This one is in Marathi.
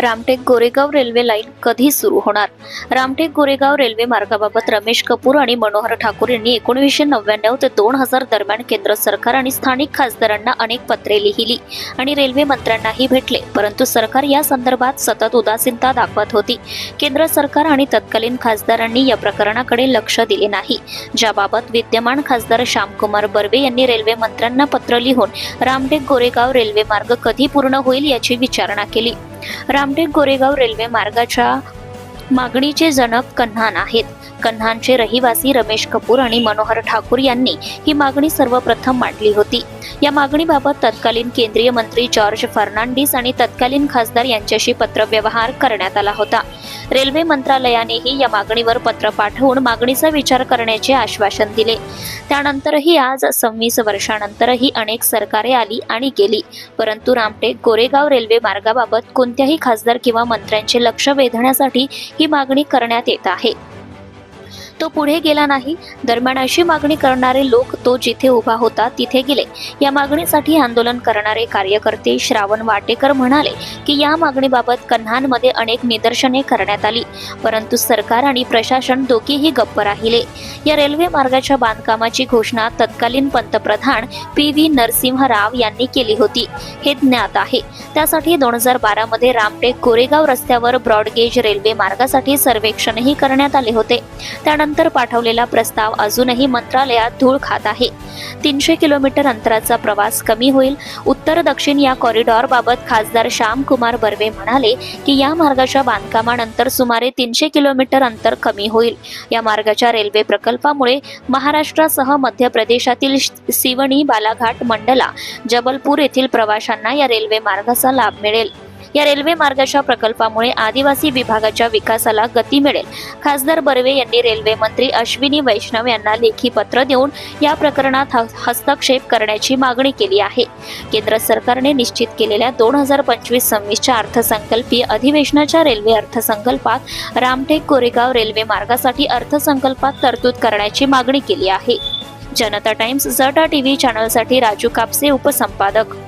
रामटेक गोरेगाव रेल्वे लाईन कधी सुरू होणार. रामटेक गोरेगाव रेल्वे मार्गाबाबत रमेश कपूर आणि मनोहर ठाकूर यांनी एकोणीसशे नव्याण्णव ते दोन हजार दरम्यान केंद्र सरकार आणि स्थानिक खासदारांना अनेक पत्रे लिहिली आणि रेल्वे मंत्र्यांनाही भेटले. परंतु सरकार या संदर्भात सतत उदासीनता दाखवत होती. केंद्र सरकार आणि तत्कालीन खासदारांनी या प्रकरणाकडे लक्ष दिले नाही. ज्याबाबत विद्यमान खासदार श्यामकुमार बर्वे यांनी रेल्वे मंत्र्यांना पत्र लिहून रामटेक गोरेगाव रेल्वे मार्ग कधी पूर्ण होईल याची विचारणा केली. रामटेक गोरेगाव रेल्वे मार्गाच्या मागणीचे जनक कन्हान आहेत. कन्हानचे रहिवासी रमेश कपूर आणि मनोहर ठाकूर यांनी ही मागणी सर्वप्रथम मांडली होती. या मागणीबाबत तत्कालीन केंद्रीय मंत्री जॉर्ज फर्नांडिस आणि तत्कालीन खासदार यांच्याशी पत्रव्यवहार करण्यात आला होता. रेल्वे मंत्रालयानेही या मागणीवर पत्र पाठवून मागणीचा विचार करण्याचे आश्वासन दिले. त्यानंतरही आज सव्वीस वर्षानंतरही अनेक सरकारे आली आणि गेली. परंतु रामटेक गोरेगाव रेल्वे मार्गाबाबत कोणत्याही खासदार किंवा मंत्र्यांचे लक्ष वेधण्यासाठी ही मागणी करण्यात येत आहे. तो पुढे गेला नाही. दरम्यान अशी मागणी करणारे लोक तो जिथे उभा होता तिथे गेले. या मागणीसाठी आंदोलन करणारे कार्यकर्ते श्रावण वाटेकर म्हणाले की या मागणीबाबत कन्हानमध्ये अनेक निदर्शने करण्यात आली. परंतु सरकार आणि प्रशासन दोघेही गप्प राहिले. या रेल्वे मार्गाच्या बांधकामाची घोषणा तत्कालीन पंतप्रधान पी व्ही नरसिंहराव यांनी केली होती. हे ज्ञात आहे. त्यासाठी दोन हजार बारा मध्ये रामटेक गोरेगाव रस्त्यावर ब्रॉडगेज रेल्वे मार्गासाठी सर्वेक्षणही करण्यात आले होते. त्यानंतर पाठवलेला प्रस्ताव अजूनही मंत्रालयात धूळ खात आहे. तीनशे किलोमीटर अंतराचा प्रवास कमी होईल. उत्तर दक्षिण या कॉरिडॉर बाबत खासदार श्याम कुमार बर्वे म्हणाले की या मार्गाच्या बांधकामानंतर सुमारे तीनशे किलोमीटर अंतर कमी होईल. या मार्गाच्या रेल्वे प्रकल्पामुळे महाराष्ट्रासह मध्य प्रदेशातील सिवणी बालाघाट मंडला जबलपूर येथील प्रवाशांना या रेल्वे मार्गाचा लाभ मिळेल. या रेल्वे मार्गाच्या प्रकल्पामुळे आदिवासी विभागाच्या विकासाला गती मिळेल. खासदार बर्वे यांनी रेल्वे मंत्री अश्विनी वैष्णव यांना लेखी पत्र देऊन या प्रकरणात ह- हस्तक्षेप करण्याची मागणी केली आहे. केंद्र सरकारने निश्चित केलेल्या दोन हजार पंचवीस सव्वीसच्या अर्थसंकल्पीय अधिवेशनाच्या रेल्वे अर्थसंकल्पात रामटेक कोरेगाव रेल्वे मार्गासाठी अर्थसंकल्पात तरतूद करण्याची मागणी केली आहे. जनता टाइम्स जटा टीव्ही चॅनलसाठी राजू कापसे उपसंपादक.